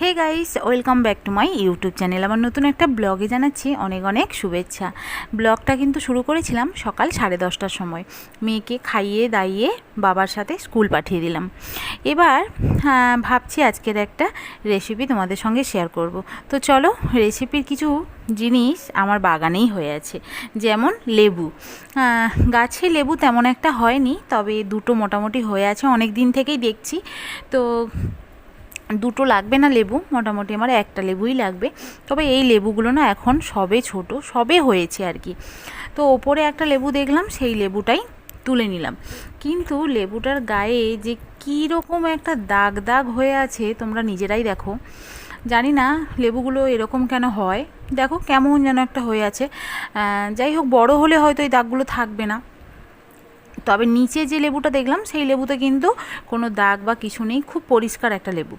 Hey guys welcome back to my YouTube channel আমার নতুন একটা ব্লগে জানাচ্ছি অনেক অনেক শুভেচ্ছা। ব্লগটা কিন্তু শুরু করেছিলাম সকাল সাড়ে দশটার সময়। মেয়েকে খাইয়ে দাইয়ে বাবার সাথে স্কুল পাঠিয়ে দিলাম। এবার ভাবছি আজকের একটা রেসিপি তোমাদের সঙ্গে শেয়ার করব। তো চলো রেসিপির কিছু জিনিস আমার বাগানেই হয়ে আছে। যেমন লেবু। গাছে লেবু তেমন একটা হয়নি, তবে দুটো মোটামুটি হয়ে আছে অনেক দিন থেকেই দেখছি। তো দুটো লাগবে না লেবু, মোটামুটি আমার একটা লেবুই লাগবে। তবে এই লেবুগুলো না এখন সবে ছোট, সবে হয়েছে আর কি। তো ওপরে একটা লেবু দেখলাম, সেই লেবুটাই তুলে নিলাম। কিন্তু লেবুটার গায়ে যে কী রকম একটা দাগ দাগ হয়ে আছে, তোমরা নিজেরাই দেখো। জানি না লেবুগুলো এরকম কেন হয়। দেখো কেমন যেন একটা হয়ে আছে। যাই হোক, বড় হলে হয়তো এই দাগগুলো থাকবে না। তবে নিচে যে লেবুটা দেখলাম, সেই লেবুতে কিন্তু কোনো দাগ বা কিছু নেই, খুব পরিষ্কার একটা লেবু।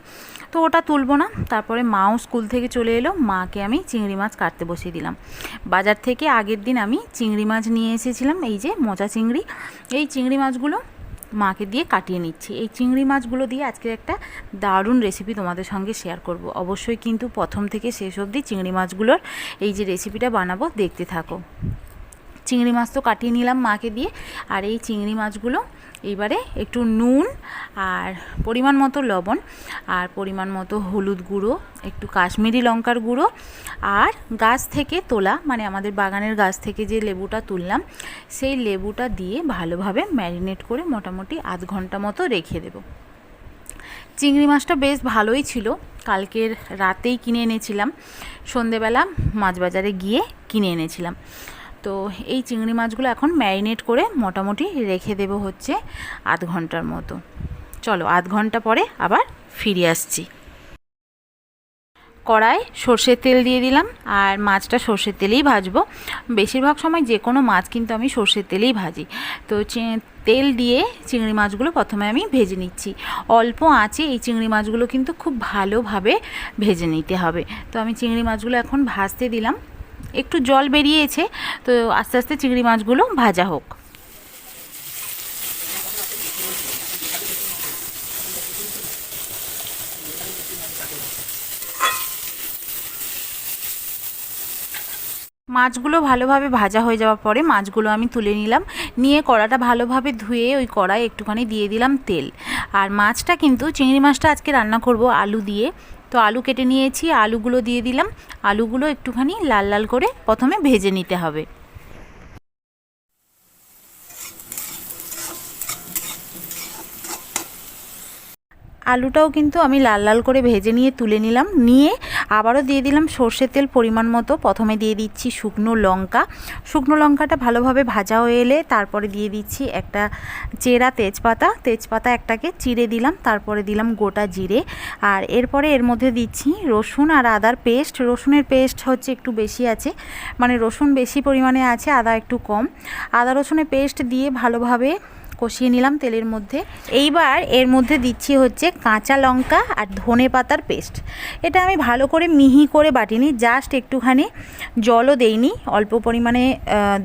তো ওটা তুলবো না, তারপরে মাও স্কুল থেকে চলে এলো, মাকে আমি চিংড়ি মাছ কাটতে বসিয়ে দিলাম। বাজার থেকে আগের দিন আমি চিংড়ি মাছ নিয়ে এসেছিলাম, এই যে মোচা চিংড়ি। এই চিংড়ি মাছগুলো মাকে দিয়ে কাটিয়ে নিচ্ছি। এই চিংড়ি মাছগুলো দিয়ে আজকে একটা দারুণ রেসিপি তোমাদের সঙ্গে শেয়ার করব। অবশ্যই কিন্তু প্রথম থেকে শেষ অবধি চিংড়ি মাছগুলোর এই যে রেসিপিটা বানাবো, দেখতে থাকো। চিংড়ি মাছ তো কাটিয়ে নিলাম মাকে দিয়ে। আর এই চিংড়ি মাছগুলো এইবারে একটু নুন আর পরিমাণ মতো লবণ আর পরিমাণ মতো হলুদ গুঁড়ো, একটু কাশ্মীরি লঙ্কার গুঁড়ো আর গাছ থেকে তোলা মানে আমাদের বাগানের গাছ থেকে যে লেবুটা তুললাম, সেই লেবুটা দিয়ে ভালোভাবে ম্যারিনেট করে মোটামুটি আধ ঘণ্টা মতো রেখে দেবো। চিংড়ি মাছটা বেশ ভালোই ছিল। কালকের রাতেই কিনে এনেছিলাম। সন্ধেবেলা মাছ বাজারে গিয়ে কিনে এনেছিলাম। তো এই চিংড়ি মাছগুলো এখন ম্যারিনেট করে মোটামুটি রেখে দেবো হচ্ছে আধ ঘণ্টার মতো। চলো, আধ ঘণ্টা পরে আবার ফিরে আসছি। কড়াই সর্ষের তেল দিয়ে দিলাম আর মাছটা সর্ষের তেলেই ভাজবো। বেশিরভাগ সময় যে কোনো মাছ কিন্তু আমি সর্ষের তেলেই ভাজি। তো তেল দিয়ে চিংড়ি মাছগুলো প্রথমে আমি ভেজে নিচ্ছি। অল্প আঁচে এই চিংড়ি মাছগুলো কিন্তু খুব ভালোভাবে ভেজে নিতে হবে। তো আমি চিংড়ি মাছগুলো এখন ভাজতে দিলাম। একটু জল বেরিয়েছে, তো আস্তে আস্তে চিংড়ি মাছগুলো ভাজা হোক। মাছগুলো ভালোভাবে ভাজা হয়ে যাওয়ার পরে মাছগুলো আমি তুলে নিলাম। নিয়ে কড়াটা ভালোভাবে ধুয়ে ওই কড়াই একটুখানি দিয়ে দিলাম তেল। আর মাছটা কিন্তু, চিংড়ি মাছটা আজকে রান্না করব আলু দিয়ে। তো আলু কেটে নিয়েছি, আলুগুলো দিয়ে দিলাম। আলুগুলো একটুখানি লাল লাল করে প্রথমে ভেজে নিতে হবে। আলুটাও কিন্তু আমি লাল লাল করে ভেজে নিয়ে তুলে নিলাম। নিয়ে আবারও দিয়ে দিলাম সর্ষের তেল পরিমাণ মতো। প্রথমে দিয়ে দিচ্ছি শুকনো লঙ্কা। শুকনো লঙ্কাটা ভালোভাবে ভাজা হয়ে এলে তারপরে দিয়ে দিচ্ছি একটা চেরা তেজপাতা। তেজপাতা একটাকে চিড়ে দিলাম, তারপরে দিলাম গোটা জিরে। আর এরপরে এর মধ্যে দিচ্ছি রসুন আর আদার পেস্ট। রসুনের পেস্ট হচ্ছে একটু বেশি আছে মানে রসুন বেশি পরিমাণে আছে, আদা একটু কম। আদা রসুনের পেস্ট দিয়ে ভালোভাবে কষিয়ে নিলাম তেলের মধ্যে। এইবার এর মধ্যে দিচ্ছি হচ্ছে কাঁচা লঙ্কা আর ধনে পাতার পেস্ট। এটা আমি ভালো করে মিহি করে বাটিনি, জাস্ট একটুখানি জলও দেইনি, অল্প পরিমাণে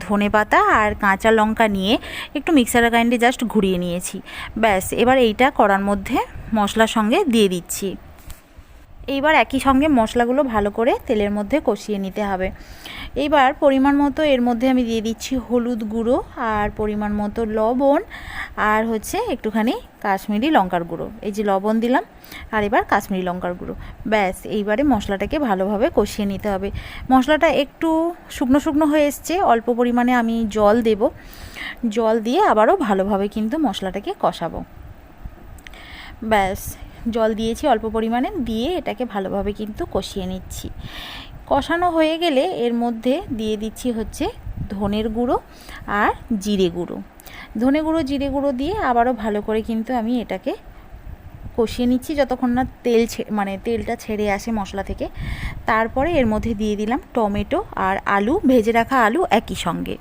ধনে পাতা আর কাঁচা লঙ্কা নিয়ে একটু মিক্সার গ্রাইন্ডে জাস্ট ঘুরিয়ে নিয়েছি। ব্যাস, এবার এইটা করার মধ্যে মশলার সঙ্গে দিয়ে দিচ্ছি। এইবার একই সঙ্গে মশলাগুলো ভালো করে তেলের মধ্যে কষিয়ে নিতে হবে। এইবার পরিমাণ মতো এর মধ্যে আমি দিয়ে দিচ্ছি হলুদ গুঁড়ো আর পরিমাণ মতো লবণ আর হচ্ছে একটুখানি কাশ্মীরি লঙ্কার গুঁড়ো। এই যে লবণ দিলাম আর এবার কাশ্মীরি লঙ্কার গুঁড়ো। ব্যাস, এইবারে মশলাটাকে ভালোভাবে কষিয়ে নিতে হবে। মশলাটা একটু শুকনো শুকনো হয়ে এসছে, অল্প পরিমাণে আমি জল দেব। জল দিয়ে আবারও ভালোভাবে কিন্তু মশলাটাকে কষাবো। ব্যাস, জল দিয়েছি অল্প পরিমাণে, দিয়ে এটাকে ভালোভাবে কিন্তু কষিয়ে নিচ্ছি। কষানো হয়ে গেলে এর মধ্যে দিয়ে দিচ্ছি হচ্ছে ধনের গুঁড়ো আর জিরে গুঁড়ো। ধনে গুঁড়ো, জিরে গুঁড়ো দিয়ে আবারও ভালো করে কিন্তু আমি এটাকে কষিয়ে নিচ্ছি যতক্ষণ না তেল মানে তেলটা ছেড়ে আসে মশলা থেকে। তারপরে এর মধ্যে দিয়ে দিলাম টমেটো আর আলু, ভেজে রাখা আলু একই সঙ্গে।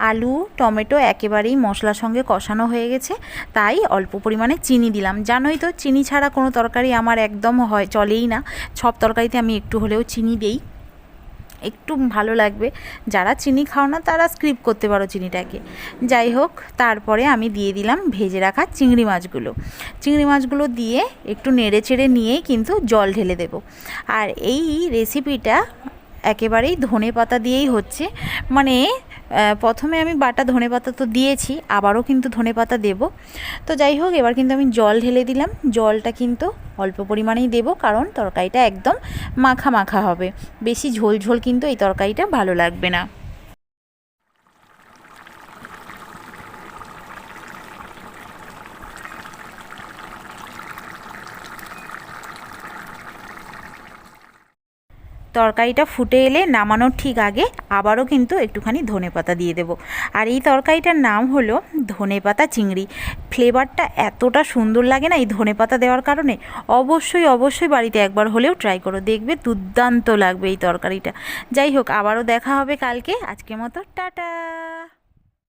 আলু, টমেটো একেবারেই মশলার সঙ্গে কষানো হয়ে গেছে। তাই অল্প পরিমাণে চিনি দিলাম। জানোই তো, চিনি ছাড়া কোনো তরকারি আমার একদম হয়, চলেই না। সব তরকারিতে আমি একটু হলেও চিনি দেই। একটু ভালো লাগবে। যারা চিনি খাও না, তারা স্ক্রিপ করতে পারো চিনিটাকে। যাই হোক, তারপরে আমি দিয়ে দিলাম ভেজে রাখা চিংড়ি মাছগুলো। চিংড়ি মাছগুলো দিয়ে একটু নেড়ে চেড়ে নিয়েই কিন্তু জল ঢেলে দেব। আর এই রেসিপিটা একেবারেই ধনে পাতা দিয়েই হচ্ছে। মানে প্রথমে আমি বাটা ধনে পাতা তো দিয়েছি, আবারও কিন্তু ধনে পাতা দেবো। তো যাই হোক, এবার কিন্তু আমি জল ঢেলে দিলাম। জলটা কিন্তু অল্প পরিমাণেই দেব, কারণ তরকারিটা একদম মাখা মাখা হবে। বেশি ঝোল ঝোল কিন্তু এই তরকারিটা ভালো লাগবে না। তরকারিটা ফুটে এলে নামানোর ঠিক আগে আবারও কিন্তু একটুখানি ধনেপাতা দিয়ে দেবো। আর এই তরকারিটার নাম হলো ধনেপাতা চিংড়ি। ফ্লেভারটা এতটা সুন্দর লাগে না এই ধনেপাতা দেওয়ার কারণে? অবশ্যই অবশ্যই বাড়িতে একবার হলেও ট্রাই করো। দেখবে দুর্দান্ত লাগবে এই তরকারিটা। যাই হোক, আবারও দেখা হবে কালকে। আজকে মতো টাটা!